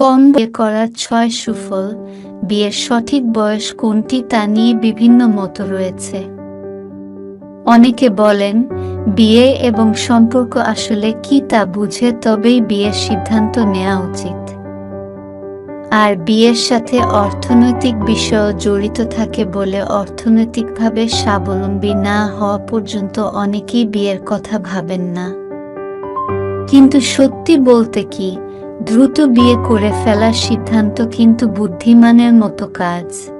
কম বিয়ে করার ছয় সুফল, বিয়ের সঠিক বয়স কোনটি তা নিয়ে বিভিন্ন মত রয়েছে। অনেকে বলেন, বিয়ে এবং সম্পর্ক আসলে কি তা বুঝে তবেই বিয়ের সিদ্ধান্ত নেওয়া উচিত। আর বিয়ের সাথে অর্থনৈতিক বিষয় জড়িত থাকে বলে অর্থনৈতিকভাবে স্বাবলম্বী না হওয়া পর্যন্ত অনেকেই বিয়ের কথা ভাবেন না। কিন্তু সত্যি বলতে কি দ্রুত বিয়ে করে ফেলার সিদ্ধান্ত কিন্তু বুদ্ধিমানের মতো কাজ।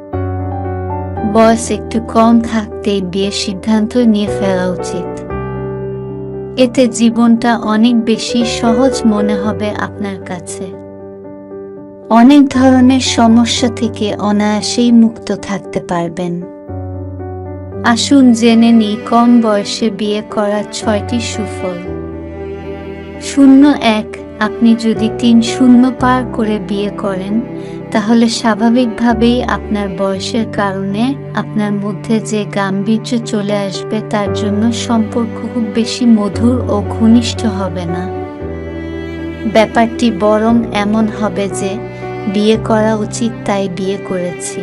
বয়স একটু কম থাকতেই বিয়ের সিদ্ধান্ত নিয়ে ফেলা উচিত। এতে জীবনটা অনেক বেশি সহজ মনে হবে আপনার কাছে। অনেক ধরনের সমস্যা থেকে অনায়াসেই মুক্ত থাকতে পারবেন। আসুন জেনে নিই, কম বয়সে বিয়ে করার ছয়টি সুফল। শূন্য এক আপনি যদি তিন শূন্য পার করে বিয়ে করেন, তাহলে স্বাভাবিকভাবেই আপনার বয়সের কারণে আপনার মধ্যে যে গাম্ভীর্য চলে আসবে তার জন্য সম্পর্ক খুব বেশি মধুর ও ঘনিষ্ঠ হবে না। ব্যাপারটি বরং এমন হবে যে, বিয়ে করা উচিত তাই বিয়ে করেছি।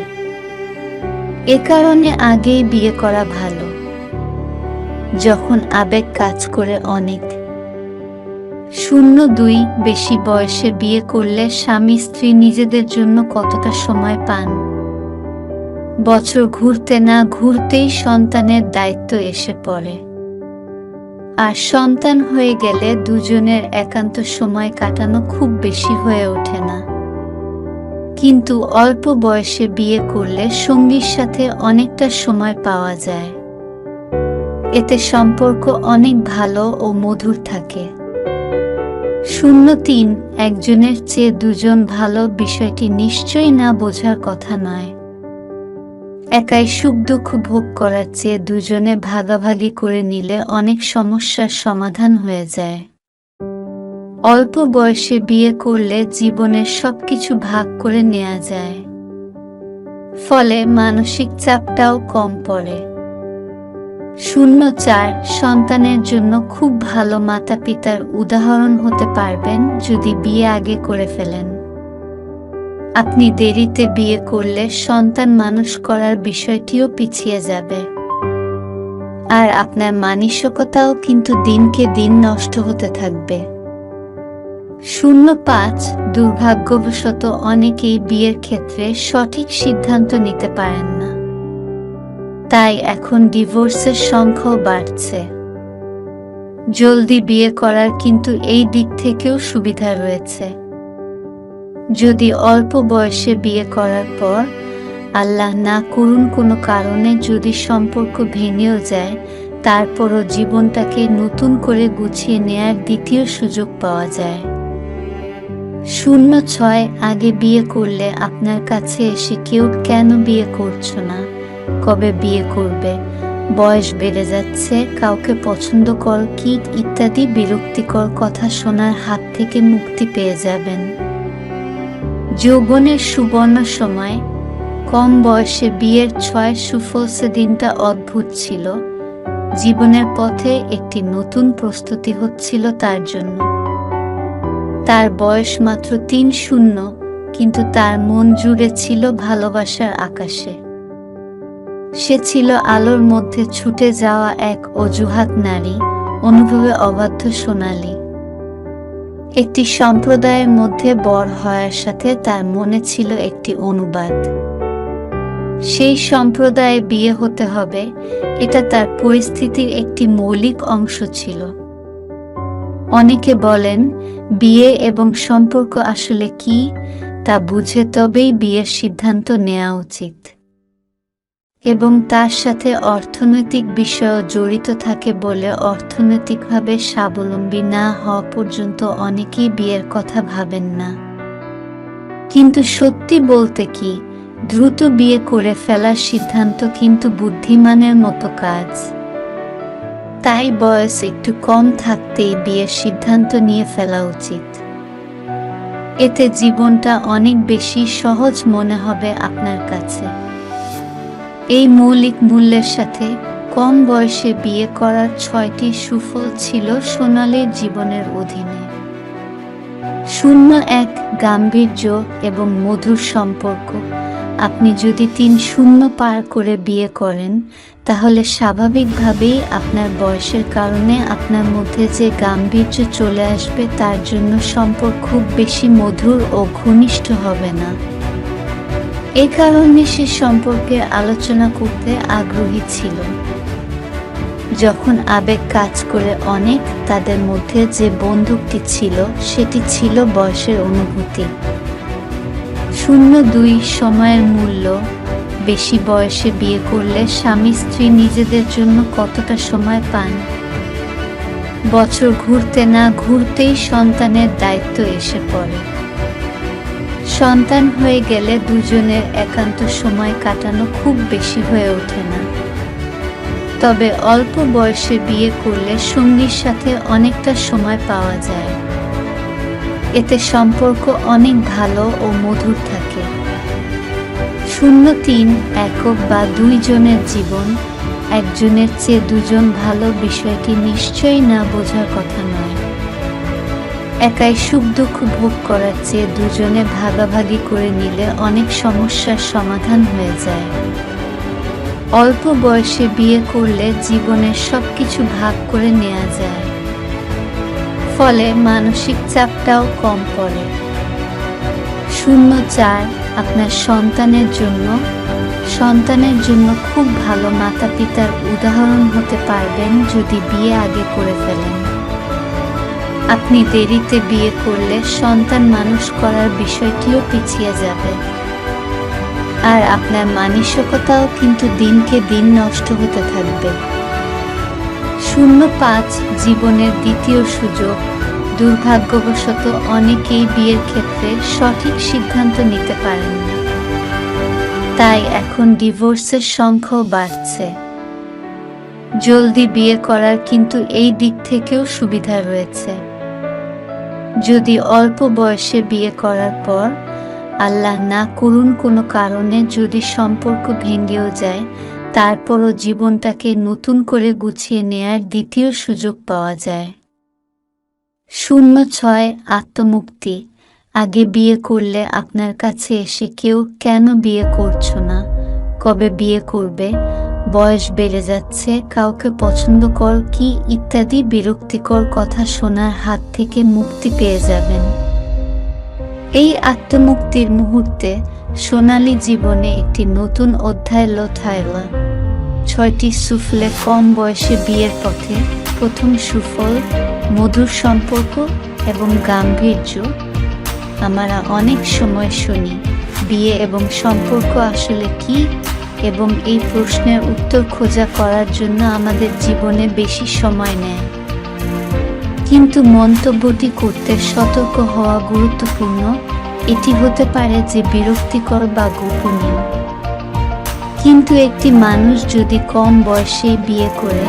এ কারণে আগেই বিয়ে করা ভালো। যখন আবেগ কাজ করে অনেক শূন্য দুই বেশি বয়সে বিয়ে করলে স্বামী স্ত্রী নিজেদের জন্য কতটা সময় পান? বছর ঘুরতে না ঘুরতেই সন্তানের দায়িত্ব এসে পড়ে। আর সন্তান হয়ে গেলে দুজনের একান্ত সময় কাটানো খুব বেশি হয়ে ওঠে না। কিন্তু অল্প বয়সে বিয়ে করলে সঙ্গীর সাথে অনেকটা সময় পাওয়া যায়। এতে সম্পর্ক অনেক ভালো ও মধুর থাকে। শূন্য তিন একজনের চেয়ে দুজন ভালো বিষয়টি নিশ্চয়ই না বোঝার কথা নয়। একাই সুখ দুঃখ ভোগ করার চেয়ে দুজনে ভাগাভাগি করে নিলে অনেক সমস্যার সমাধান হয়ে যায়। অল্প বয়সে বিয়ে করলে জীবনের সবকিছু ভাগ করে নেওয়া যায়। ফলে মানসিক চাপটাও কম পড়ে। শূন্য চার সন্তানের জন্য খুব ভালো মাতা পিতার উদাহরণ হতে পারবেন যদি বিয়ে আগে করে ফেলেন। আপনি দেরিতে বিয়ে করলে সন্তান মানুষ করার বিষয়টিও পিছিয়ে যাবে। আর আপনার মানসিকতাও কিন্তু দিনকে দিন নষ্ট হতে থাকবে। শূন্য পাঁচ দুর্ভাগ্যবশত অনেকেই বিয়ের ক্ষেত্রে সঠিক সিদ্ধান্ত নিতে পারেন না। তাই এখন ডিভোর্সের সংখ্যাও বাড়ছে। জলদি বিয়ে করার কিন্তু এই দিক থেকেও সুবিধা রয়েছে। যদি অল্প বয়সে বিয়ে করার পর আল্লাহ না করুন কোনো কারণে যদি সম্পর্ক ভেঙেও যায়, তারপরও জীবনটাকে নতুন করে গুছিয়ে নেয়ার দ্বিতীয় সুযোগ পাওয়া যায়। শূন্য ছয় আগে বিয়ে করলে আপনার কাছে এসে কেউ কেন বিয়ে করছ না? কবে বিয়ে করবে, বয়স বেড়ে যাচ্ছে, কাউকে পছন্দ কর কি ইত্যাদি বিরক্তিকর কথা শোনার হাত থেকে মুক্তি পেয়ে যাবেন। যৌবনের সুবর্ণ সময়, কম বয়সে বিয়ের ছয় সুফল দিনটা অদ্ভুত ছিল। জীবনের পথে একটি নতুন প্রস্তুতি হচ্ছিল তার জন্য। তার বয়স মাত্র তিন শূন্য, কিন্তু তার মন জুড়ে ছিল ভালোবাসার আকাশে। সে ছিল আলোর মধ্যে ছুটে যাওয়া এক অজুহাত নারী, অনুভবে অবাধ্য সোনালী। একটি সম্প্রদায়ের মধ্যে বর হওয়ার সাথে তার মনে ছিল একটি অনুবাদ। সেই সম্প্রদায়ে বিয়ে হতে হবে, এটা তার পরিস্থিতির একটি মৌলিক অংশ ছিল। অনেকে বলেন, বিয়ে এবং সম্পর্ক আসলে কি, তা বুঝে তবেই বিয়ের সিদ্ধান্ত নেওয়া উচিত। এবং তার সাথে অর্থনৈতিক বিষয় জড়িত থাকে বলে অর্থনৈতিকভাবে স্বাবলম্বী না হওয়া পর্যন্ত অনেকেই বিয়ের কথা ভাবেন না। কিন্তু সত্যি বলতে কি, দ্রুত বিয়ে করে ফেলার সিদ্ধান্ত কিন্তু বুদ্ধিমানের মতো কাজ। তাই বয়স একটু কম থাকতেই বিয়ের সিদ্ধান্ত নিয়ে ফেলা উচিত। এতে জীবনটা অনেক বেশি সহজ মনে হবে আপনার কাছে। এই মৌলিক মূল্যের সাথে কম বয়সে বিয়ে করার ছয়টি সুফল ছিল সোনালীর জীবনের অধীনে। শূন্য এক গাম্ভীর্য এবং মধুর সম্পর্ক। আপনি যদি তিন শূন্য পার করে বিয়ে করেন, তাহলে স্বাভাবিকভাবেই আপনার বয়সের কারণে আপনার মধ্যে যে গাম্ভীর্য চলে আসবে, তার জন্য সম্পর্ক খুব বেশি মধুর ও ঘনিষ্ঠ হবে না। এ কারণে সে সম্পর্কে আলোচনা করতে আগ্রহী ছিল। যখন আবেগ কাজ করে অনেক, তাদের মধ্যে যে বন্দুকটি ছিল, সেটি ছিল বয়সের অনুভূতি। শূন্য দুই সময়ের মূল্য, বেশি বয়সে বিয়ে করলে স্বামী স্ত্রী নিজেদের জন্য কতটা সময় পান? বছর ঘুরতে না ঘুরতেই সন্তানের দায়িত্ব এসে পড়ে। সন্তান হয়ে গেলে দুজনের একান্ত সময় কাটানো খুব বেশি হয়ে ওঠে না। তবে অল্প বয়সে বিয়ে করলে সঙ্গীর সাথে অনেকটা সময় পাওয়া যায়। এতে সম্পর্ক অনেক ভালো ও মধুর থাকে। শূন্য তিন একক বা দুইজনের জীবন, একজনের চেয়ে দুজন ভালো বিষয়টি নিশ্চয়ই না বোঝার কথা নয়। একাই সুখ দুঃখ ভোগ করার চেয়ে দুজনে ভাগাভাগি করে নিলে অনেক সমস্যার সমাধান হয়ে যায়। অল্প বয়সে বিয়ে করলে জীবনের সব কিছু ভাগ করে নেওয়া যায়। ফলে মানসিক চাপটাও কম পড়ে। শূন্য চার আপনার সন্তানের জন্য। সন্তানের জন্য খুব ভালো মাতা পিতার উদাহরণ হতে পারবেন যদি বিয়ে আগে করে ফেলেন। আপনি দেরিতে বিয়ে করলে সন্তান মানুষ করার বিষয়টিও পিছিয়ে যাবে। আর আপনার মানসিকতাও কিন্তু দিনকে দিন নষ্ট হতে থাকবে। শূন্য পাঁচ জীবনের দ্বিতীয় সুযোগ, দুর্ভাগ্যবশত অনেকেই বিয়ের ক্ষেত্রে সঠিক সিদ্ধান্ত নিতে পারেন না। তাই এখন ডিভোর্সের সংখ্যাও বাড়ছে। জলদি বিয়ে করার কিন্তু এই দিক থেকেও সুবিধা রয়েছে। যদি অল্প বয়সে বিয়ে করার পর আল্লাহ না করুন কোনো কারণে যদি সম্পর্ক ভেঙেও যায়, তারপরও জীবনটাকে নতুন করে গুছিয়ে নেয়ার দ্বিতীয় সুযোগ পাওয়া যায়। শূন্য ছয়, আত্মমুক্তি। আগে বিয়ে করলে আপনার কাছে এসে কেউ কেন বিয়ে করছ না? কবে বিয়ে করবে? বয়স বেড়ে যাচ্ছে, কাউকে পছন্দ কর কি ইত্যাদি বিরক্তিকর কথা শোনার হাত থেকে মুক্তি পেয়ে যাবেন। এই আত্মমুক্তির মুহূর্তে সোনালী জীবনে একটি নতুন অধ্যায় লোথায়লা ছয়টি সুফলে কম বয়সে বিয়ের পথে প্রথম সুফল, মধুর সম্পর্ক এবং গাম্ভীর্য। আমরা অনেক সময় শুনি, বিয়ে এবং সম্পর্ক আসলে কি এবং এই প্রশ্নের উত্তর খোঁজা করার জন্য আমাদের জীবনে বেশি সময় নেয়। কিন্তু মন্তব্যটি করতে সতর্ক হওয়া গুরুত্বপূর্ণ। এটি হতে পারে যে বিরক্তিকর বা গোপনীয়। কিন্তু একটি মানুষ যদি কম বয়সে বিয়ে করে,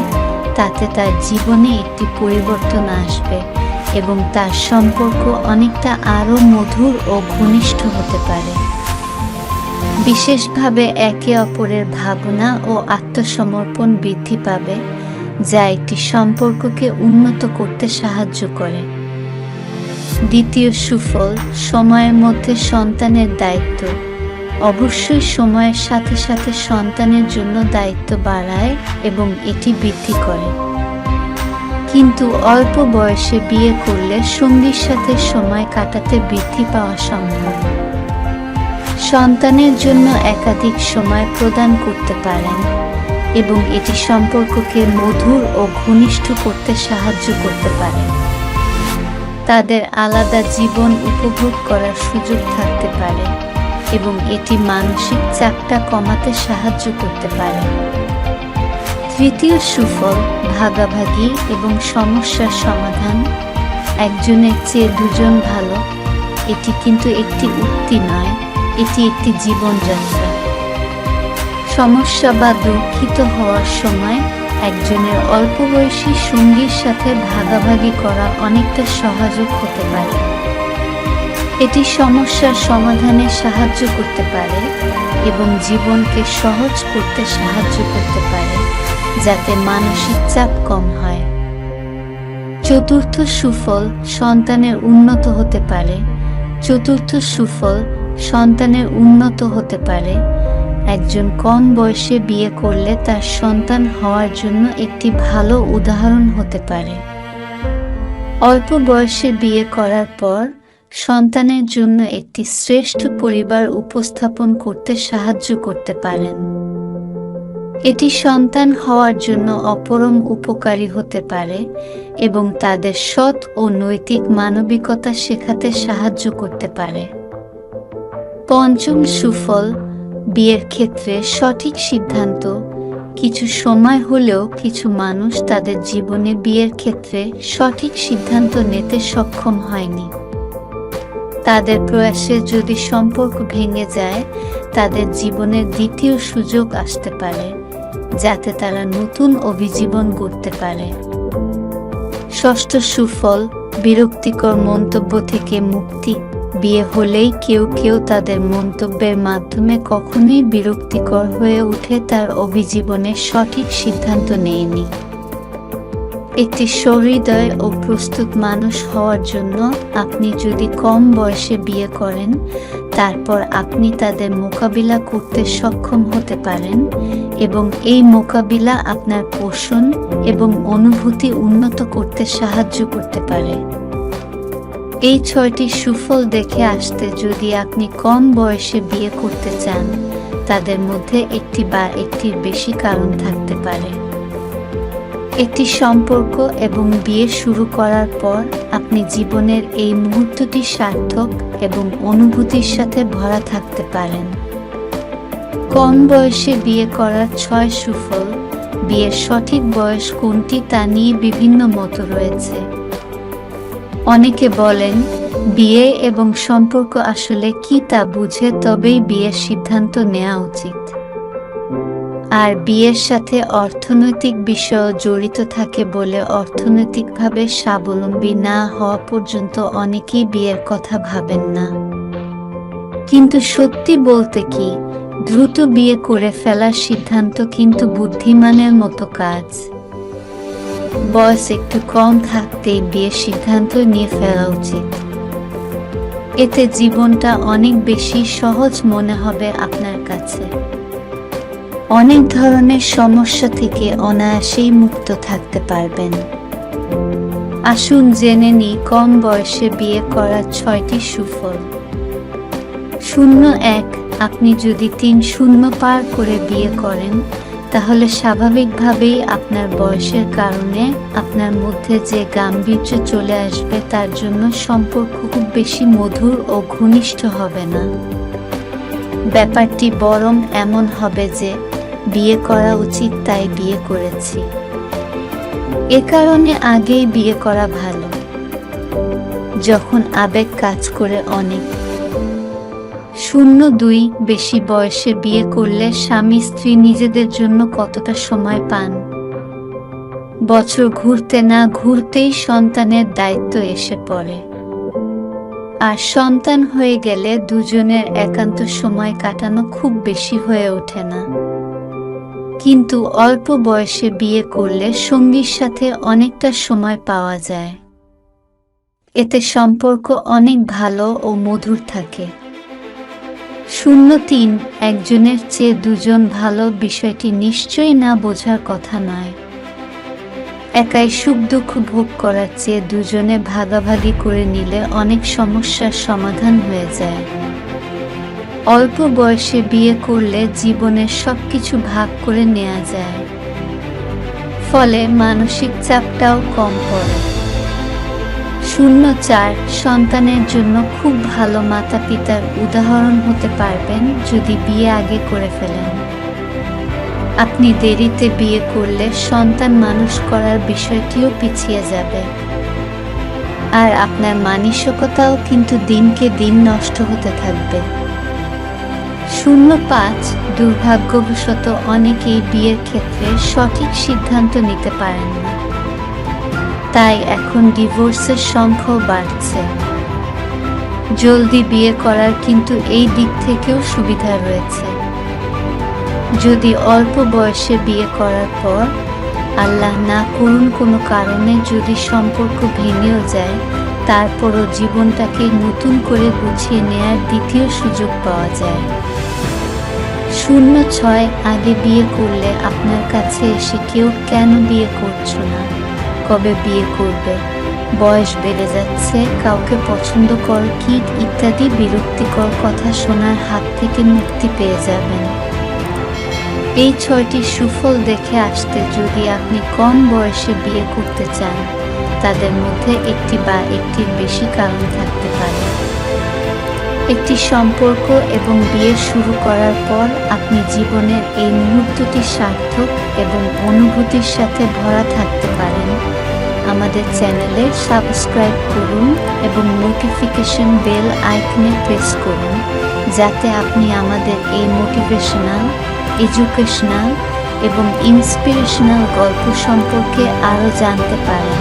তাতে তার জীবনে একটি পরিবর্তন আসবে এবং তার সম্পর্ক অনেকটা আরও মধুর ও ঘনিষ্ঠ হতে পারে। বিশেষভাবে একে অপরের ভাবনা ও আত্মসমর্পণ বৃদ্ধি পাবে, যা একটি সম্পর্ককে উন্নত করতে সাহায্য করে। দ্বিতীয় সুফল, সময়ের মধ্যে সন্তানের দায়িত্ব। অবশ্যই সময়ের সাথে সাথে সন্তানের জন্য দায়িত্ব বাড়ায় এবং এটি বৃদ্ধি করে। কিন্তু অল্প বয়সে বিয়ে করলে সঙ্গীর সাথে সময় কাটাতে বৃদ্ধি পাওয়া সম্ভব। সন্তানের জন্য একাধিক সময় প্রদান করতে পারেন এবং এটি সম্পর্ককে মধুর ও ঘনিষ্ঠ করতে সাহায্য করতে পারে। তাদের আলাদা জীবন উপভোগ করার সুযোগ থাকতে পারে এবং এটি মানসিক চাপটা কমাতে সাহায্য করতে পারে। তৃতীয় সুফল, ভাগাভাগি এবং সমস্যার সমাধান। একজনের চেয়ে দুজন ভালো, এটি কিন্তু একটি উক্তি নয়। এটি একটি জীবনযাত্রা। সমস্যা বা দুঃখিত হওয়ার সময় একজনের অল্প বয়সী সঙ্গীর সাথে ভাগাভাগি করা অনেকটা সহযোগ হতে পারে। এটি সমস্যার সমাধানে সাহায্য করতে পারে এবং জীবনকে সহজ করতে সাহায্য করতে পারে, যাতে মানসিক চাপ কম হয়। চতুর্থ সুফল সন্তানের উন্নত হতে পারে। চতুর্থ সুফল সন্তানের উন্নত হতে পারে। একজন কম বয়সে বিয়ে করলে তার সন্তান হওয়ার জন্য একটি ভালো উদাহরণ হতে পারে। অল্প বয়সে বিয়ে করার পর সন্তানের জন্য একটি শ্রেষ্ঠ পরিবার উপস্থাপন করতে সাহায্য করতে পারেন। এটি সন্তান হওয়ার জন্য অপরম উপকারী হতে পারে এবং তাদের সৎ ও নৈতিক মানবিকতা শেখাতে সাহায্য করতে পারে। পঞ্চম সুফল, বিয়ের ক্ষেত্রে সঠিক সিদ্ধান্ত, কিছু সময় হলেও কিছু মানুষ তাদের জীবনে বিয়ের ক্ষেত্রে সঠিক সিদ্ধান্ত নিতে সক্ষম হয়নি। তাদের প্রয়াসে যদি সম্পর্ক ভেঙে যায়, তাদের জীবনের দ্বিতীয় সুযোগ আসতে পারে, যাতে তারা নতুন অভিজীবন করতে পারে। ষষ্ঠ সুফল, বিরক্তিকর মন্তব্য থেকে মুক্তি। বিয়ে হলেই কেউ কেউ তাদের মন্তব্যের মাধ্যমে কখনোই বিরক্তিকর হয়ে উঠে তার অভিজীবনের সঠিক সিদ্ধান্ত নেয়নি। একটি সহৃদয় ও প্রস্তুত মানুষ হওয়ার জন্য আপনি যদি কম বয়সে বিয়ে করেন, তারপর আপনি তাদের মোকাবিলা করতে সক্ষম হতে পারেন এবং এই মোকাবিলা আপনার পোষণ এবং অনুভূতি উন্নত করতে সাহায্য করতে পারে। এই ছয়টি সুফল দেখে আসতে যদি আপনি কম বয়সে বিয়ে করতে চান, তাদের মধ্যে একটি বা একটির বেশি কারণ থাকতে পারে। একটি সম্পর্ক এবং বিয়ে শুরু করার পর আপনি জীবনের এই মুহূর্তটি সার্থক এবং অনুভূতির সাথে ভরা থাকতে পারেন। কম বয়সে বিয়ে করার ছয় সুফল, বিয়ের সঠিক বয়স কোনটি তা নিয়ে বিভিন্ন মত রয়েছে। অনেকে বলেন, বিয়ে এবং সম্পর্ক আসলে কি তা বুঝে তবেই বিয়ের সিদ্ধান্ত নেওয়া উচিত। আর বিয়ের সাথে অর্থনৈতিক বিষয় জড়িত থাকে বলে অর্থনৈতিকভাবে স্বাবলম্বী না হওয়া পর্যন্ত অনেকেই বিয়ের কথা ভাবেন না। কিন্তু সত্যি বলতে কি, দ্রুত বিয়ে করে ফেলার সিদ্ধান্ত কিন্তু বুদ্ধিমানের মতো কাজ। বয়স একটু কম থাকতেই বিয়ের সিদ্ধান্ত নিয়ে ফেলা উচিত। এতে জীবনটা অনেক বেশি সহজ মনে হবে আপনার কাছে। অনেক ধরনের সমস্যা থেকে অনায়াসেই মুক্ত থাকতে পারবেন। আসুন জেনে নিই, কম বয়সে বিয়ে করার ছয়টি সুফল। শূন্য এক, আপনি যদি তিন শূন্য পার করে বিয়ে করেন তাহলে স্বাভাবিকভাবেই আপনার বয়সের কারণে আপনার মধ্যে যে গাম্ভীর্য চলে আসবে তার জন্য সম্পর্ক খুব বেশি মধুর ও ঘনিষ্ঠ হবে না। ব্যাপারটি বরং এমন হবে যে, বিয়ে করা উচিত তাই বিয়ে করেছি। এ কারণে আগেই বিয়ে করা ভালো। যখন আবেগ কাজ করে অনেক শূন্য দুই বেশি বয়সে বিয়ে করলে স্বামী স্ত্রী নিজেদের জন্য কতটা সময় পান? বছর ঘুরতে না ঘুরতেই সন্তানের দায়িত্ব এসে পড়ে। আর সন্তান হয়ে গেলে দুজনের একান্ত সময় কাটানো খুব বেশি হয়ে ওঠে না। কিন্তু অল্প বয়সে বিয়ে করলে সঙ্গীর সাথে অনেকটা সময় পাওয়া যায়। এতে সম্পর্ক অনেক ভালো ও মধুর থাকে। শূন্য তিন একজনের চেয়ে দুজন ভালো বিষয়টি নিশ্চয়ই না বোঝার কথা নয়। একাই সুখ দুঃখ ভোগ করার চেয়ে দুজনে ভাগাভাগি করে নিলে অনেক সমস্যার সমাধান হয়ে যায়। অল্প বয়সে বিয়ে করলে জীবনের সব কিছু ভাগ করে নেওয়া যায়। ফলে মানসিক চাপটাও কম পড়ে। শূন্য চার সন্তানের জন্য খুব ভালো মাতা পিতার উদাহরণ হতে পারবেন যদি বিয়ে আগে করে ফেলেন। আপনি দেরিতে বিয়ে করলে সন্তান মানুষ করার বিষয়টিও পিছিয়ে যাবে। আর আপনার মানসিকতাও কিন্তু দিনকে দিন নষ্ট হতে থাকবে। শূন্য পাঁচ দুর্ভাগ্যবশত অনেকেই বিয়ের ক্ষেত্রে সঠিক সিদ্ধান্ত নিতে পারেন না। তাই এখন ডিভোর্সের সংখ্যাও বাড়ছে। জলদি বিয়ে করার কিন্তু এই দিক থেকেও সুবিধা রয়েছে। যদি অল্প বয়সে বিয়ে করার পর আল্লাহ না করুন কোনো কারণে যদি সম্পর্ক ভেঙেও যায়, তারপরও জীবনটাকে নতুন করে গুছিয়ে নেয়ার দ্বিতীয় সুযোগ পাওয়া যায়। শূন্য ছয় আগে বিয়ে করলে আপনার কাছে এসে কেউ কেন বিয়ে করছ না? কবে বিয়ে করবে? বয়স বেড়ে যাচ্ছে, কাউকে পছন্দ কর, কিট ইত্যাদি বিরক্তিকর কথা শোনার হাত থেকে মুক্তি পেয়ে যাবেন। এই ছয়টি সুফল দেখে আসতে যদি আপনি কম বয়সে বিয়ে করতে চান, তাদের মধ্যে একটি বা একটির বেশি কারণ থাকতে পারে। একটি সম্পর্ক এবং বিয়ে শুরু করার পর আপনি জীবনের এই মুহূর্তটি সার্থক এবং অনুভূতির সাথে ভরা থাকতে পারেন। আমাদের চ্যানেলে সাবস্ক্রাইব করুন এবং নোটিফিকেশন বেল আইকনে প্রেস করুন, যাতে আপনি আমাদের এই মোটিভেশনাল, এডুকেশনাল এবং ইন্সপিরেশনাল গল্প সম্পর্কে আরও জানতে পারেন।